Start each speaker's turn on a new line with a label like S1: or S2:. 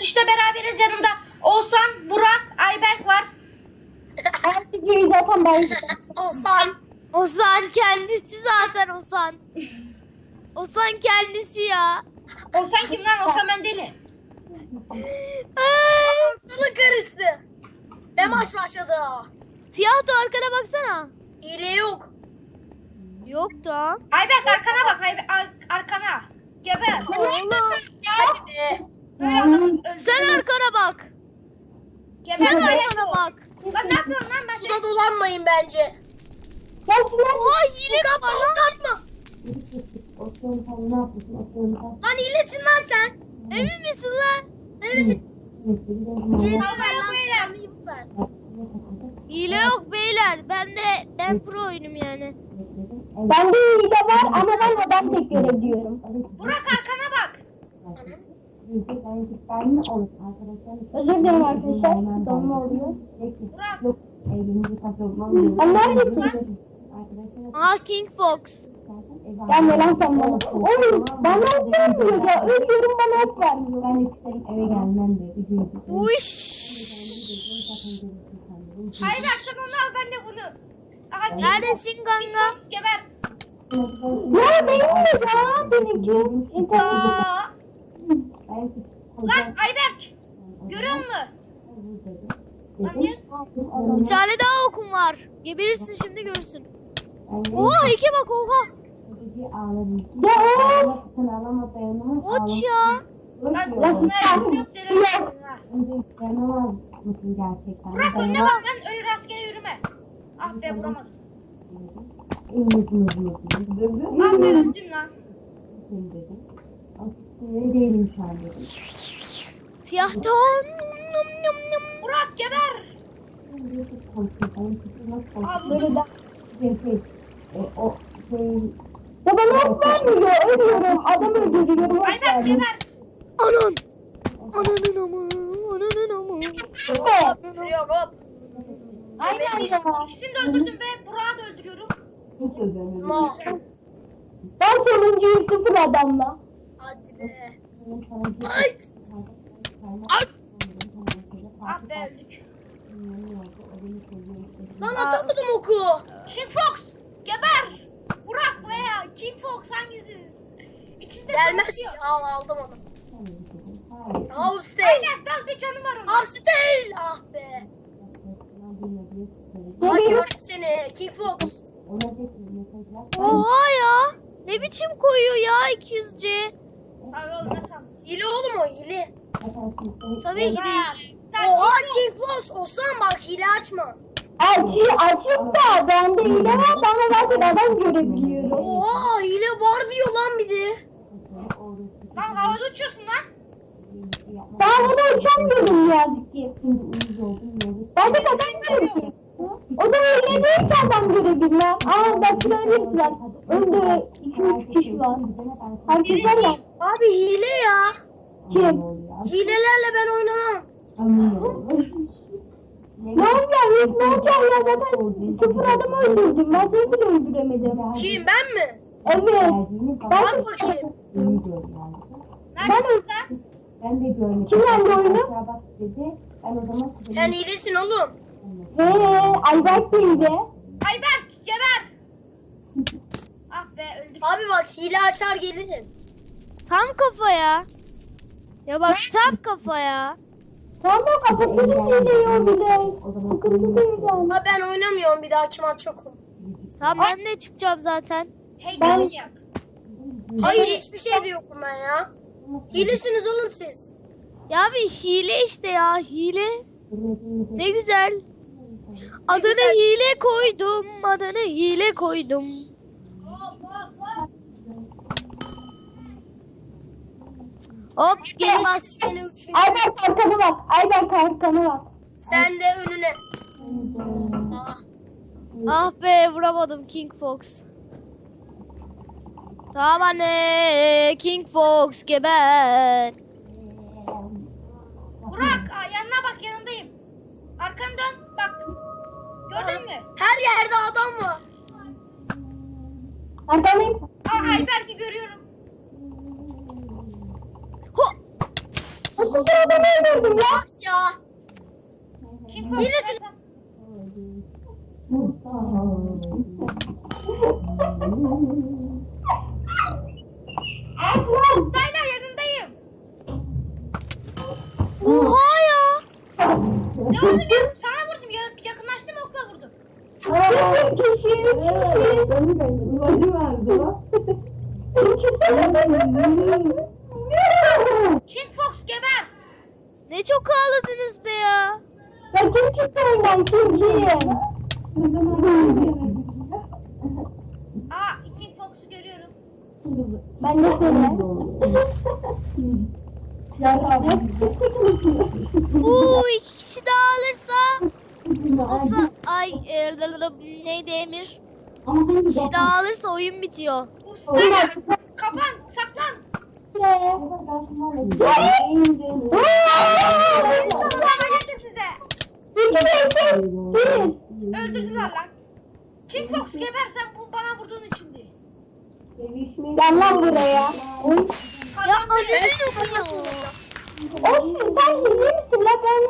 S1: Rotuş'la beraberiz yanımda. Oğuzhan, Burak, Ayberk var.
S2: Her videoyu zaten ben
S3: Ozan.
S4: Ozan kendisi zaten Ozan. Ozan kendisi ya.
S1: Oğuzhan kim lan? Oğuzhan ben deli.
S4: Ay,
S3: Ortalık karıştı. Ne maç başladı?
S4: Tiyatro arkana baksana.
S3: Hile yok.
S4: Yok da.
S1: Ayberk arkana bak. Ayberk, ar- arkana. Geber.
S3: Hadi be.
S1: Böyle.
S4: Sen arkana bak. Sen arkana bak.
S1: Lan ne yapıyorsun lan ben?
S3: Suda dolanmayın bence.
S4: Oha hile var
S3: ok
S4: lan.
S3: atma. Lan hilesin lan sen.
S4: Emin misin lan?
S3: Evet. Hile
S1: yok
S3: lan
S1: beyler.
S3: sen, hile ver.
S4: Hile yok beyler. Ben de ben pro oyunum yani.
S2: Bende hile var ama ben adam tek görebiliyorum.
S1: Burak arkana bak.
S2: Özür dilerim arkadaşlar. Donma oluyor.
S1: Burak.
S2: Sen neredesin?
S4: Aa King Fox.
S2: Ben yalan sanmadım. Oğlum bana ok vermiyor ya. Ölüyorum bana ok vermiyor. Ben isterim eve gelmem de.
S4: Uş.
S1: Ayberk sen onu al ben de bunu. Aha,
S4: Neredesin?
S1: Fox geber.
S2: Ya benim de ya. Benimki. İnternet.
S1: Lan Ayberk. Görüyor musun? Lan niye?
S4: Bir tane daha okum var. Geberirsin şimdi görürsün. Oha Eke bak oha. Oç ya.
S1: Lan
S2: sen-
S1: yok deli. Burak önüne bak lan öyle rastgele yürüme. Ah be vuramadım. Ah be öldüm lan.
S2: Değilim şu an dedim.
S4: Tiyatro. Num num num.
S1: Burak geber.
S2: Böyle de. Ya bana ok vermiyor. Ölüyorum. Adam öldürüyorum. ok
S1: Ayberk
S2: vermiyor.
S1: geber.
S4: Anan. Ananın amı. Ananın amı.
S3: Hop, Sürüyor hop.
S2: Aynen ya.
S1: İkisini de öldürdüm be. Burak'ı da öldürüyorum.
S3: Ma.
S2: Ben sonuncuyum sıfır adamla. Ay.
S1: Ah be öldük.
S3: Lan atamadım oku.
S1: King Fox geber. Burak veya King Fox hangisi? İkisi de
S3: Gelmez. Al aldım onu. Hopstay.
S1: Ayberk dal bir canı var onun.
S3: Hopstay. Ah be. Ay gördüm seni. King Fox.
S4: Oha ya. Ne biçim koyuyor ya 200C.
S1: Abi oğlum ne sandın?
S3: Hile oğlum o hile.
S4: Tabii ki değil.
S3: Oha Fox. Olsan bak hile açma.
S2: Açı, açık da bende hile var. Ben zaten adam görebiliyorum.
S3: Oha hile var diyor lan bir de.
S1: Lan havada uçuyorsun lan.
S2: Ben bunu uçamıyorum ne yazık ki. Ben de adam görüyorum. O da öyle değil ki adam görebilmem. Aa bak şöyle var. Önde 2-3 kişi var. Herkes var.
S3: Abi hile ya.
S2: Kim?
S3: Hilelerle ben oynamam.
S2: Ne yapacağım? Ne yapacağım ya zaten sıfır adam öldürdüm. Ben seni bile öldüremedim.
S3: Kim ben mi?
S2: Evet.
S3: Bak
S2: Ben,
S3: bakayım.
S1: Sen?
S5: Ben de görmedim.
S2: Kim yendi oyunu?
S5: Ben
S3: Sen hilesin oğlum.
S2: He, Ayberk değildi.
S1: Ayberk geber. Ah be öldük.
S3: Abi bak hile açar gelirim.
S4: Tam kafa ya. Ya bak tam kafa ya.
S2: Tamam kapatırız geliyor bile. Sıkıntı değil yani.
S3: Ha ben oynamıyorum bir dahaki maç yokum.
S4: Tamam ben de çıkacağım zaten.
S1: Hey
S2: Ben-
S1: oynayak.
S3: Hayır hiçbir şey de yokum ben ya. Hilesiniz oğlum siz.
S4: Ya bir hile işte ya hile. Ne güzel. Adını hile koydum. Adını hile koydum. Hop geri bas.
S2: Ayberk arkanı bak. Ayberk arkanı bak.
S3: Sen de önüne. Ah.
S4: Ah be vuramadım King Fox. Tamam anne. King Fox geber.
S1: Burak yanına bak yanındayım. Arkanı dön bak. Gördün mü?
S3: Her yerde adam var.
S2: Arkandayım.
S1: Aa Ayberk'i görüyorum.
S4: Ho.
S2: bir sürü adam öldürdüm ya.
S3: Ya.
S1: Geber sen. Ustayla yanındayım.
S4: Oha ya.
S1: Ne oldu ya? Sana vurdum. Ya, yakınlaştım okla vurdum.
S2: Bir kişi, üç kişi.
S5: Acı verdi lan.
S1: King Fox geber.
S4: Ne çok ağladınız be ya.
S2: Ya kim çıktı oyundan kim kim?
S1: Aa King Fox'u görüyorum.
S2: Ben de seni.
S4: Uuu iki kişi daha alırsa. Olsa ay e, neydi Emir? Bir kişi daha alırsa oyun bitiyor.
S1: Ustayla kapan saklan. Öldürdüler lan. King Fox geber sen bu bana vurduğun içindi.
S2: Gel lan buraya.
S4: Ya ananı ya.
S2: Oğlum sen iyi misin lan ben